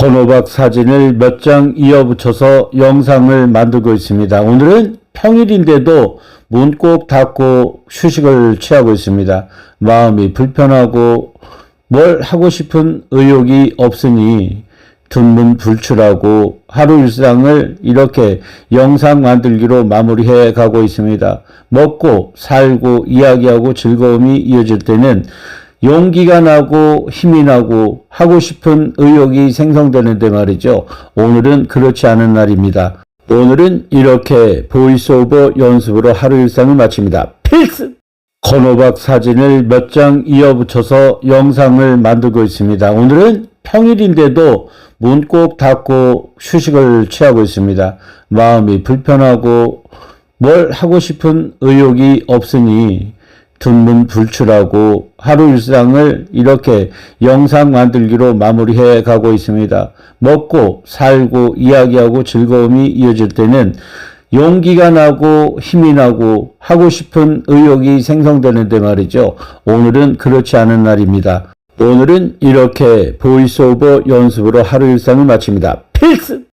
건호박 사진을 몇 장 이어붙여서 영상을 만들고 있습니다. 오늘은 평일인데도 문 꼭 닫고 휴식을 취하고 있습니다. 마음이 불편하고 뭘 하고 싶은 의욕이 없으니 둔문 불출하고 하루 일상을 이렇게 영상 만들기로 마무리해 가고 있습니다. 먹고 살고 이야기하고 즐거움이 이어질 때는 용기가 나고 힘이 나고 하고 싶은 의욕이 생성되는데 말이죠. 오늘은 그렇지 않은 날입니다. 오늘은 이렇게 보이스오버 연습으로 하루 일상을 마칩니다. 필승! 건호박 사진을 몇 장 이어붙여서 영상을 만들고 있습니다. 오늘은 평일인데도 문 꼭 닫고 휴식을 취하고 있습니다. 마음이 불편하고 뭘 하고 싶은 의욕이 없으니 둔문 불출하고 하루 일상을 이렇게 영상 만들기로 마무리해 가고 있습니다. 먹고 살고 이야기하고 즐거움이 이어질 때는 용기가 나고 힘이 나고 하고 싶은 의욕이 생성되는데 말이죠. 오늘은 그렇지 않은 날입니다. 오늘은 이렇게 보이스오버 연습으로 하루 일상을 마칩니다. 필승!